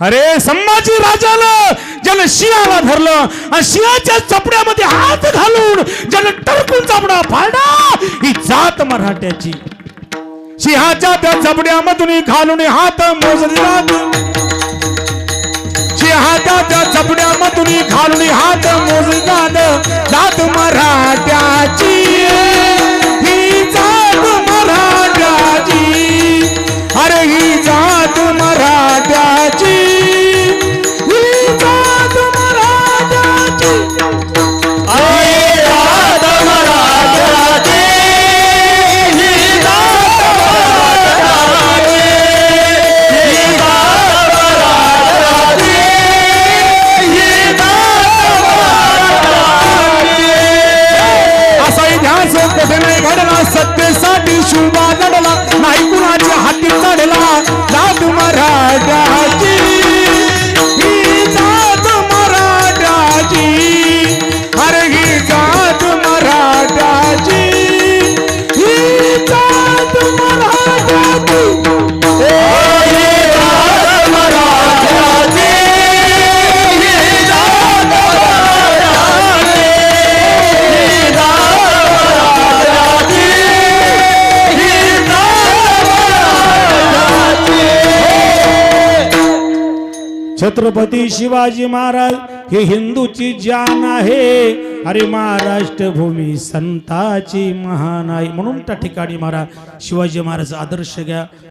अरे संभाजी राजाला ज्यानं शियाला धरलं आणि शियाच्या चपड्यामध्ये हात घालून ज्यानं टरकून चपडा फाडा ही जात मराठ्याची. सिंहाच्या त्या चपड्यामधून घालून हात मोजला सिंहाच्या त्या चपड्यामधून घालून हात मोजतात छत्रपती शिवाजी महाराज हे हिंदूची जान आहे. अरे महाराष्ट्र भूमी संताची महान आहे म्हणून त्या ठिकाणी महाराज शिवाजी महाराज आदर्श घ्या.